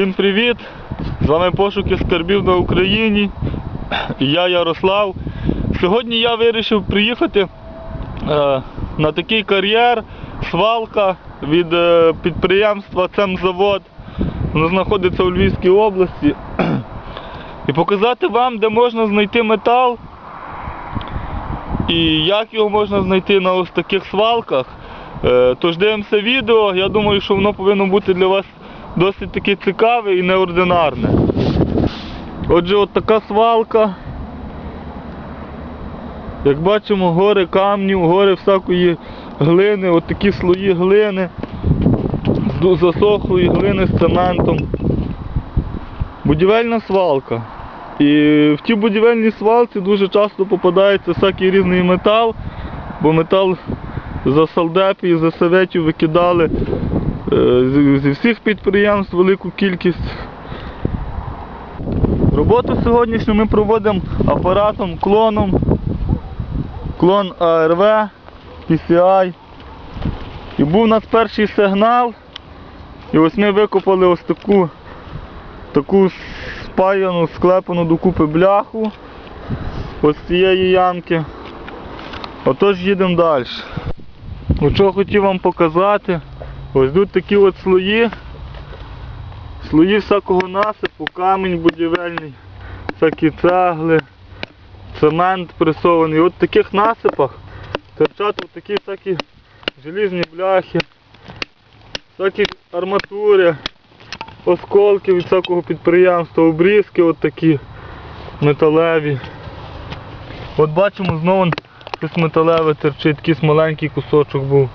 Всім привіт! З вами пошуки скарбів на Україні. Я Ярослав. Сьогодні я вирішив приїхати е, на такий кар'єр, свалка від е, підприємства Цемзавод. Воно знаходиться у Львівській області. І показати вам, де можна знайти метал і як його можна знайти на ось таких свалках. Е, Тож дивимося відео, я думаю, що воно повинно бути для вас досить таки цікаве і неординарне. Отже, от така свалка. Як бачимо, гори камнів, гори всякої глини, от такі слої глини, з засохлої глини з цементом. Будівельна свалка. І в тій будівельній свалці дуже часто попадається всякий різний метал, бо метал за салдепі і за советів викидали зі всіх підприємств велику кількість. Роботу сьогоднішню ми проводимо апаратом, клоном, клон ARV, PCI. І був у нас перший сигнал. І ось ми викопали ось таку таку спаяну, склепану докупи бляху ось з цієї ямки. Отож їдемо далі. Що хотів вам показати, ось тут такі от слої, слої всякого насипу, камінь будівельний, всякі цегли, цемент пресований. От в таких насипах торчать от такі всякі желізні бляхи, всякі арматури, осколки від всякого підприємства, обрізки от такі металеві. От бачимо знову щось металеве терчить, якийсь маленький кусочок був.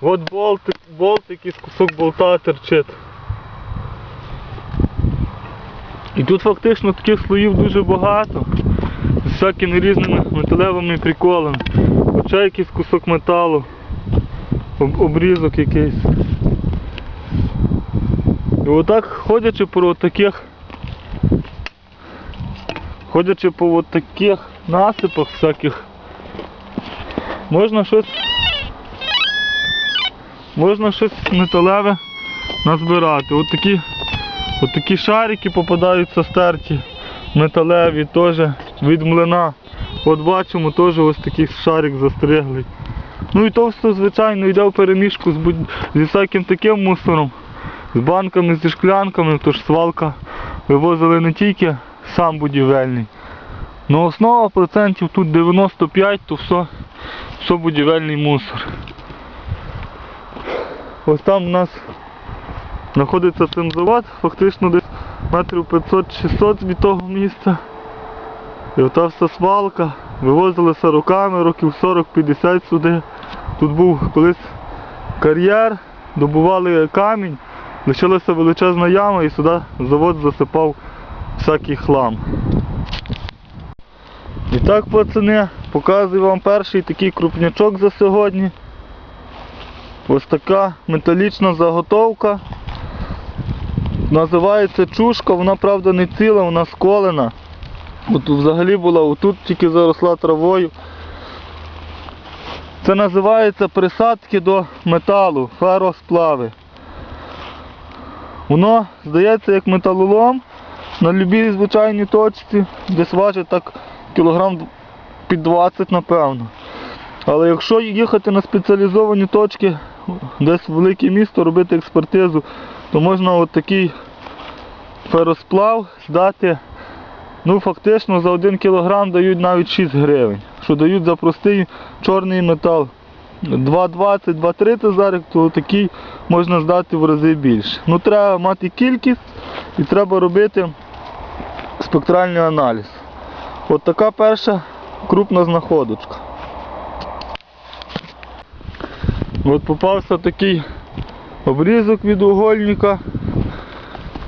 От болт, болт якийсь кусок болта терчить. І тут фактично таких слоїв дуже багато. З всякими різними металевими приколами. Хоча якийсь кусок металу, об- обрізок якийсь. І отак ходячи по таких ходячи по от таких насипах всяких, можна щось можна щось металеве назбирати. От такі, от такі шарики попадаються стерті, металеві теж від млина. От бачимо теж ось такий шарик застриглий. Ну і то звичайно, йде в перемішку з, зі всяким таким мусором, з банками, зі шклянками, тож свалка вивозили не тільки сам будівельний. Ну основа процентів тут 95, то все, все будівельний мусор. Ось там у нас знаходиться цинзавод, фактично десь метрів 500-600 від того місця. І ота вся свалка. Вивозилися роками, років 40-50 сюди. Тут був колись кар'єр, добували камінь, лишилася величезна яма і сюди завод засипав всякий хлам. І так, пацани, показую вам перший такий крупнячок за сьогодні. Ось така металічна заготовка. Називається чушка, вона правда не ціла, вона сколена. От взагалі була, отут тільки заросла травою. Це називається присадки до металу, феросплави. Воно здається як металолом на любій звичайній точці, десь важить так кілограм під 20 напевно. Але якщо їхати на спеціалізовані точки, десь велике місто робити експертизу, то можна от такий феросплав здати Ну, фактично за 1 кілограм дають навіть 6 гривень. Що дають за простий чорний метал. 2,20, 2,30 зараз, то такий можна здати в рази більше. Ну, треба мати кількість і треба робити спектральний аналіз. От така перша крупна знаходочка. От попався такий обрізок від угольника.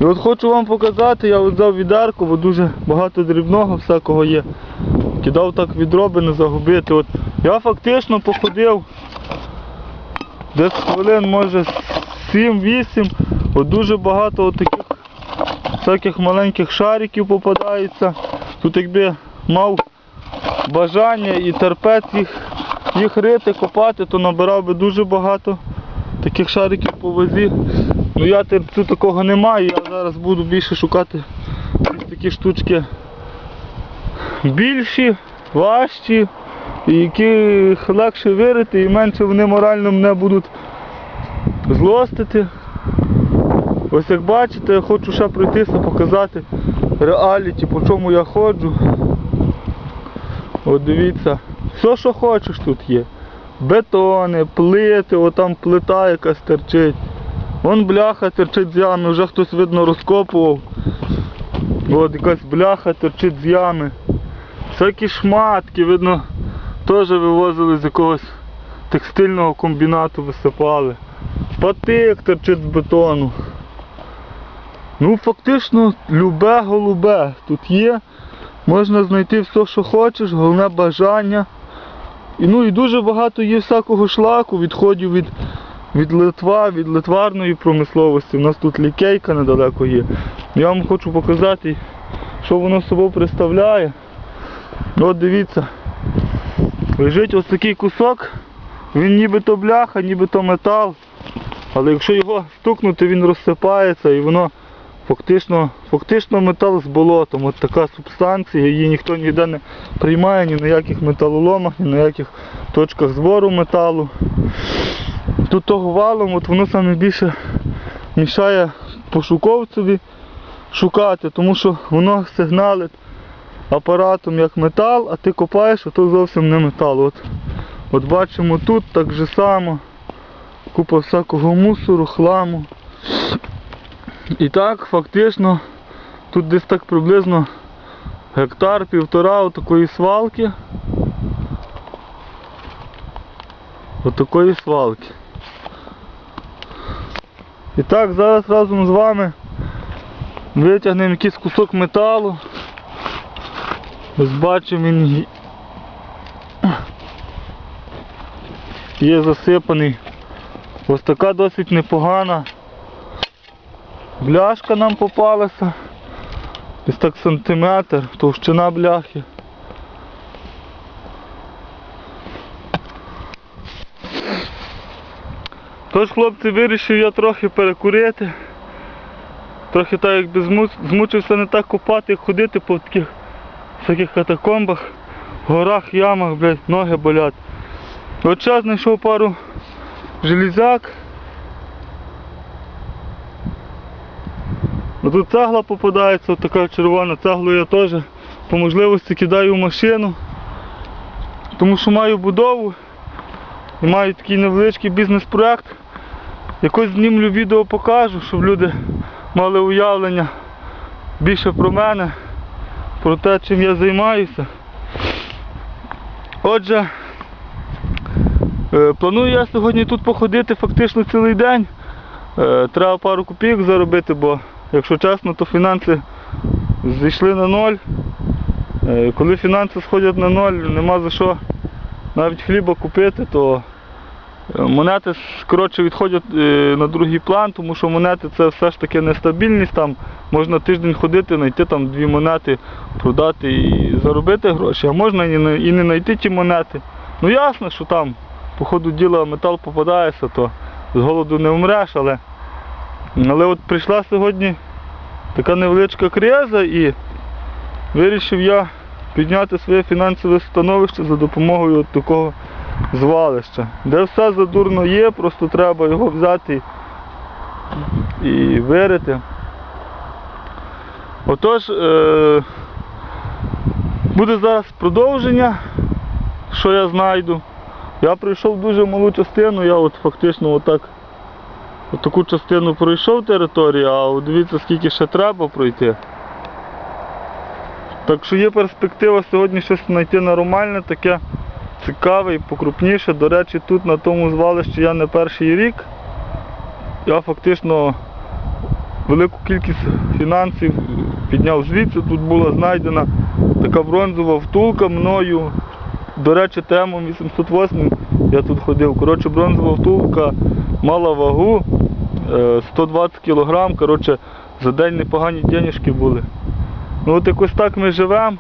І от хочу вам показати, я от взяв відерку, бо дуже багато дрібного всякого є. Кидав так відроби не загубити. От я фактично походив десь хвилин, може 7-8. От дуже багато от таких всяких маленьких шариків попадається. Тут якби мав бажання і терпець їх, їх рити, копати, то набирав би дуже багато таких шариків по вазі. Ну я терпцю такого не маю, я зараз буду більше шукати такі штучки більші, важчі, яких легше вирити і менше вони морально мене будуть злостити. Ось як бачите, я хочу ще пройтися, показати реаліті, по чому я ходжу. От дивіться, все, що хочеш тут є. Бетони, плити, отам плита якась терчить. Вон бляха терчить з ями, вже хтось видно розкопував. От якась бляха терчить з ями. Всякі шматки, видно, теж вивозили з якогось текстильного комбінату, висипали. Патик терчить з бетону. Ну, фактично, любе голубе тут є. Можна знайти все, що хочеш, головне бажання. І, ну, і дуже багато є всякого шлаку, відходів від, від Литва, від литварної промисловості. У нас тут лікейка недалеко є. Я вам хочу показати, що воно собою представляє. От дивіться. Лежить ось такий кусок, він нібито бляха, нібито метал. Але якщо його стукнути, він розсипається і воно фактично, фактично метал з болотом. От така субстанція, її ніхто ніде не приймає ні на яких металоломах, ні на яких точках збору металу. Тут того валом от воно саме більше мішає пошуковцеві шукати, тому що воно сигналить апаратом як метал, а ти копаєш, а то зовсім не метал. От, от бачимо тут так же само. Купа всякого мусору, хламу. І так, фактично, тут десь так приблизно гектар, півтора такої свалки. Отакої свалки. І так, зараз разом з вами витягнемо якийсь кусок металу. Ось бачимо він є засипаний. Ось така досить непогана бляшка нам попалася. Десь так сантиметр, товщина бляхи. Тож, хлопці, вирішив я трохи перекурити. Трохи так якби змучився не так копати, як ходити по таких всяких катакомбах, горах, ямах, блядь, ноги болять. От час знайшов пару железяк. Ну тут цегла попадається, така червона, цеглу я теж по можливості кидаю в машину. Тому що маю будову і маю такий невеличкий бізнес-проект. Якось знімлю відео покажу, щоб люди мали уявлення більше про мене, про те, чим я займаюся. Отже, е, планую я сьогодні тут походити фактично цілий день. Е, Треба пару копійок заробити, бо, якщо чесно, то фінанси зійшли на ноль. Е, Коли фінанси сходять на ноль, нема за що навіть хліба купити, то е, монети коротше, відходять е, на другий план, тому що монети це все ж таки нестабільність. Там можна тиждень ходити, знайти там дві монети, продати і заробити гроші, а можна і не знайти ті монети. Ну ясно, що там по ходу діла метал попадається, то з голоду не вмреш, але, але от прийшла сьогодні така невеличка криза і вирішив я підняти своє фінансове становище за допомогою от такого звалища. Де все задурно є, просто треба його взяти і вирити. Отож, е- буде зараз продовження, що я знайду. Я пройшов дуже малу частину, я от фактично отак таку частину пройшов територію, а от дивіться скільки ще треба пройти. Так що є перспектива сьогодні щось знайти нормальне, таке цікаве і покрупніше. До речі, тут на тому звалищі я не перший рік. Я фактично велику кількість фінансів підняв звідси. Тут була знайдена така бронзова втулка мною. До речі, тему 808 я тут ходив. Коротше, бронзова втулка мала вагу е, 120 кг. Коротше, за день непогані денежки були. Ну от якось так ми живемо.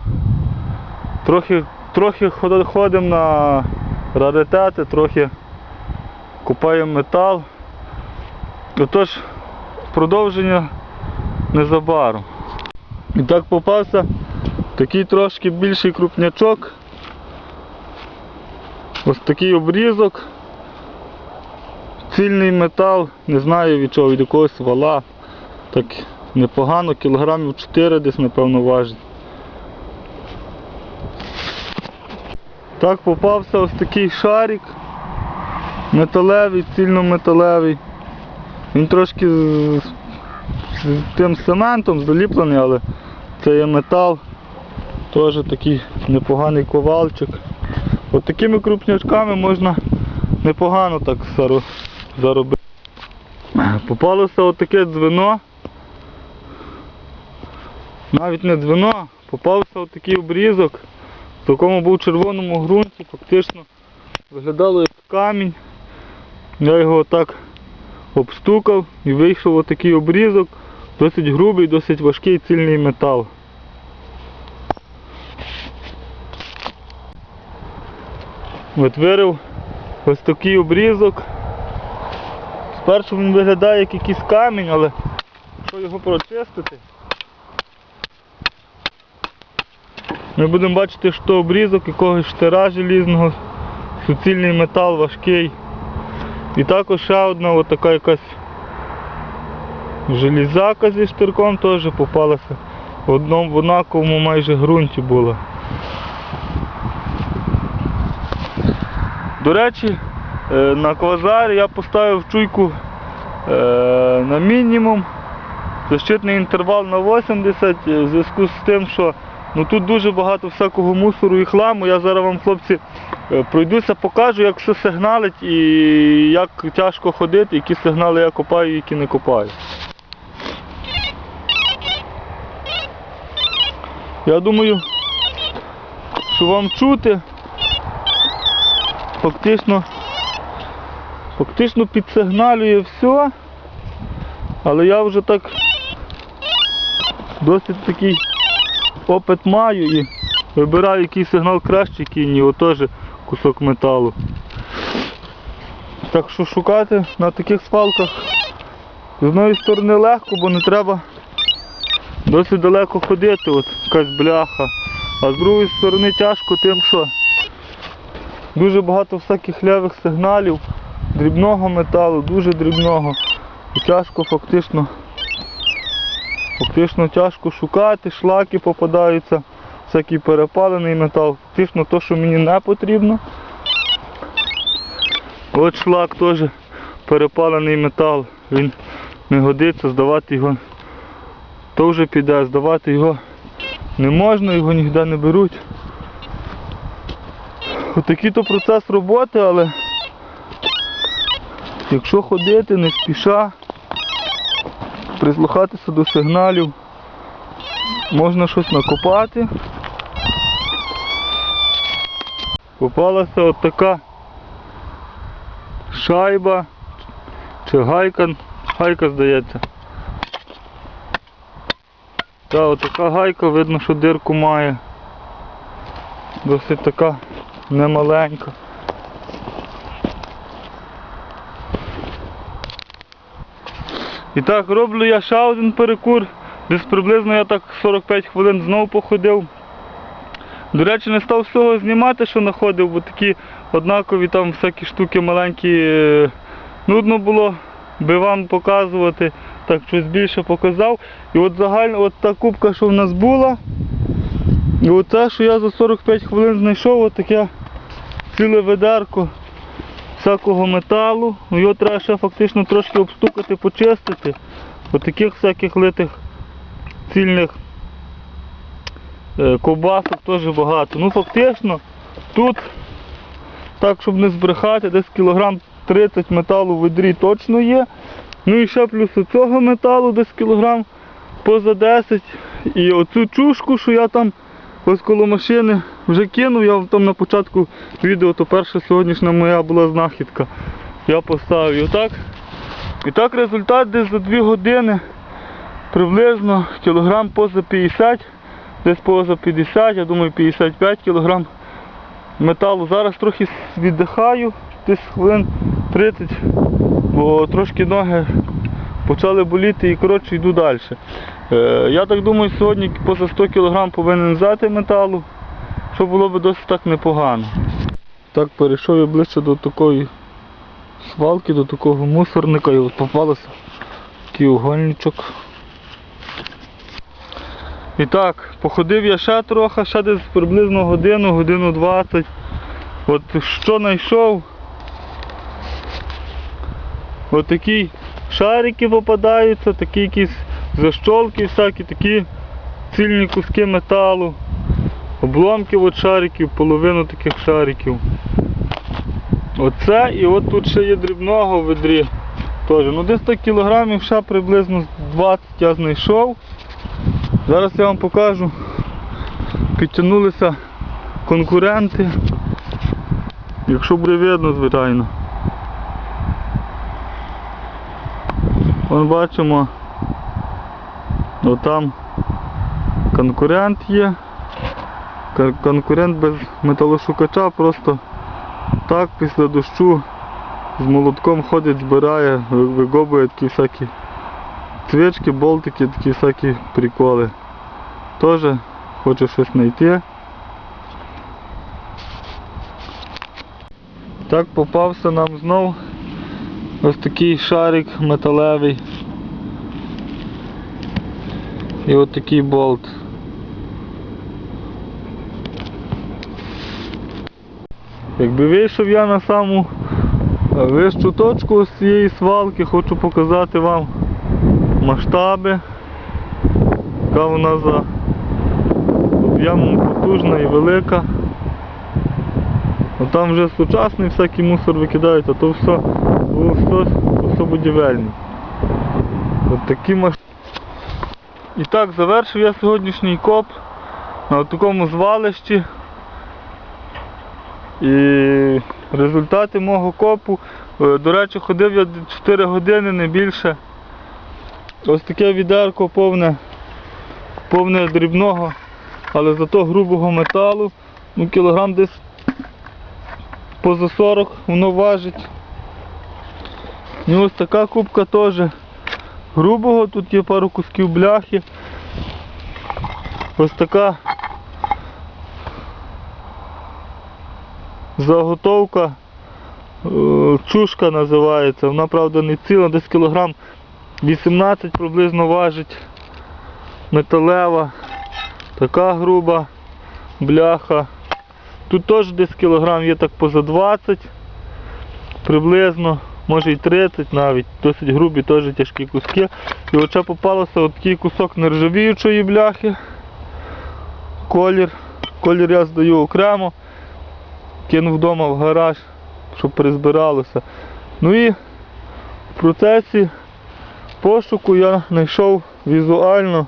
Трохи, трохи ходимо на раритети, трохи купаємо метал. Отож, продовження незабаром. І так попався такий трошки більший крупнячок. Ось такий обрізок. Цільний метал, не знаю від чого, від якогось вала. Так непогано, кілограмів 4 десь, напевно, важить. Так попався ось такий шарик. Металевий, цільнометалевий. Він трошки з, з тим цементом заліплений, але це є метал. Теж такий непоганий ковальчик. От такими крупнячками можна непогано так заробити. Попалося отаке дзвено. Навіть не дзвено, попався отакий обрізок, в якому був червоному ґрунті, фактично виглядало як камінь. Я його отак обстукав і вийшов отакий обрізок, досить грубий, досить важкий цільний метал. От вирив ось такий обрізок. Спершу він виглядає як якийсь камінь, але якщо його прочистити, ми будемо бачити, що обрізок якогось штира желізного, суцільний метал важкий. І також ще одна от така якась железяка зі штирком теж попалася. В одному в однаковому майже ґрунті була. До речі, е, на квазарі я поставив чуйку е, на мінімум. Защитний інтервал на 80 е, в зв'язку з тим, що ну, тут дуже багато всякого мусору і хламу. Я зараз вам, хлопці, пройдуся, покажу, як все сигналить і як тяжко ходити, які сигнали я копаю, які не копаю. Я думаю, що вам чути. Фактично, фактично підсигналює все, але я вже так досить такий опит маю і вибираю, який сигнал кращий, який ні, отож кусок металу. Так що шукати на таких свалках з одної сторони легко, бо не треба досить далеко ходити, от якась бляха. А з другої сторони тяжко тим, що Дуже багато всяких лявих сигналів, дрібного металу, дуже дрібного. І тяжко фактично, фактично тяжко шукати, шлаки попадаються, всякий перепалений метал. Фактично то, що мені не потрібно. От шлак теж перепалений метал. Він не годиться, здавати його то вже піде, здавати його не можна, його ніде не беруть. Отакий то процес роботи, але якщо ходити не спіша, прислухатися до сигналів, можна щось накопати. Попалася от така шайба чи гайка, гайка здається. Та отака гайка, видно, що дирку має. Досить така немаленька. І так, роблю я ще один перекур. Десь приблизно я так 45 хвилин знову походив. До речі, не став всього знімати, що знаходив, бо такі однакові там всякі штуки маленькі. е, Нудно було би вам показувати. Так, щось більше показав. І от загально от та кубка, що в нас була. І оце, що я за 45 хвилин знайшов, от таке ціле ведерко всякого металу. Його треба ще фактично трошки обстукати, почистити. От таких всяких литих цільних е, ковбасок теж багато. Ну фактично тут, так щоб не збрехати, десь кілограм 30 металу в ведрі точно є. Ну і ще плюс цього металу десь кілограм поза 10. І оцю чушку, що я там ось коло машини вже кинув, я там на початку відео, то перша сьогоднішня моя була знахідка. Я поставив і отак. І так результат десь за 2 години приблизно кілограм поза 50, десь поза 50, я думаю 55 кілограм металу. Зараз трохи віддихаю, десь хвилин 30, бо трошки ноги почали боліти і коротше йду далі. Е, я так думаю, сьогодні поза 100 кг повинен взяти металу, що було б досить так непогано. Так, перейшов я ближче до такої свалки, до такого мусорника і от попалося такий угольничок. І так, походив я ще трохи, ще десь приблизно годину, годину 20. От що знайшов? От такі шарики попадаються, такі якісь защолки всякі, такі цільні куски металу, обломки от шариків, половину таких шариків. Оце і от тут ще є дрібного в ведрі. Теж. Ну десь 100 кілограмів ще приблизно 20 я знайшов. Зараз я вам покажу. Підтягнулися конкуренти. Якщо буде видно, звичайно. Вон бачимо, отам конкурент є. Конкурент без металошукача просто так після дощу з молотком ходить, збирає, вигобує такі всякі цвічки, болтики, такі всякі приколи. Теж хоче щось знайти. Так попався нам знов ось такий шарик металевий. І от такий болт. Якби вийшов я на саму вищу точку з цієї свалки, хочу показати вам масштаби, яка вона за об'ємом потужна і велика. Ну, там вже сучасний всякий мусор викидають, а то все, все, все будівельне. От такі маш... І так, завершив я сьогоднішній коп на такому звалищі. І результати мого копу, е, до речі, ходив я 4 години, не більше. Ось таке відерко повне, повне дрібного, але зато грубого металу. Ну, кілограм десь поза 40 воно важить. І ось така кубка теж грубого, тут є пару кусків бляхи. Ось така заготовка, е, чушка називається. Вона, правда, не ціла, десь кілограм 18 приблизно важить. Металева, така груба бляха. Тут теж десь кілограм є так поза 20 приблизно, може і 30 навіть, досить грубі, теж тяжкі куски. І ще попалося от такий кусок нержавіючої бляхи. Колір. Колір я здаю окремо. Кинув вдома в гараж, щоб перезбиралося. Ну і в процесі пошуку я знайшов візуально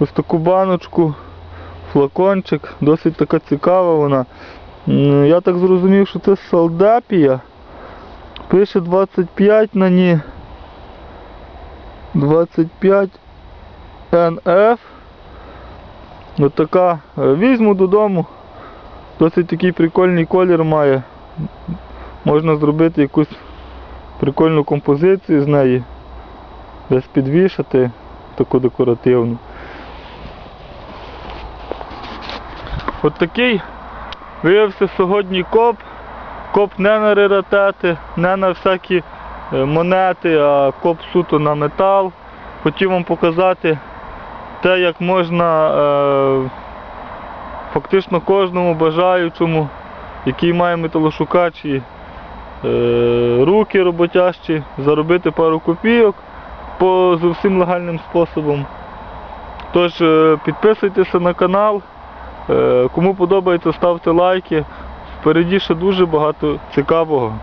ось таку баночку флакончик, досить така цікава вона. Я так зрозумів, що це салдапія. Пише 25 на ній. 25 NF. Ось така. Візьму додому. Досить такий прикольний колір має. Можна зробити якусь прикольну композицію з неї. Десь підвішати таку декоративну. От такий виявився сьогодні коп. Коп не на раритети, не на всякі е, монети, а коп суто на метал. Хотів вам показати те, як можна е, фактично кожному бажаючому, який має металошукач і е, руки роботящі, заробити пару копійок по зовсім легальним способом. Тож е, підписуйтеся на канал. Е, Кому подобається, ставте лайки. Впереді ще дуже багато цікавого.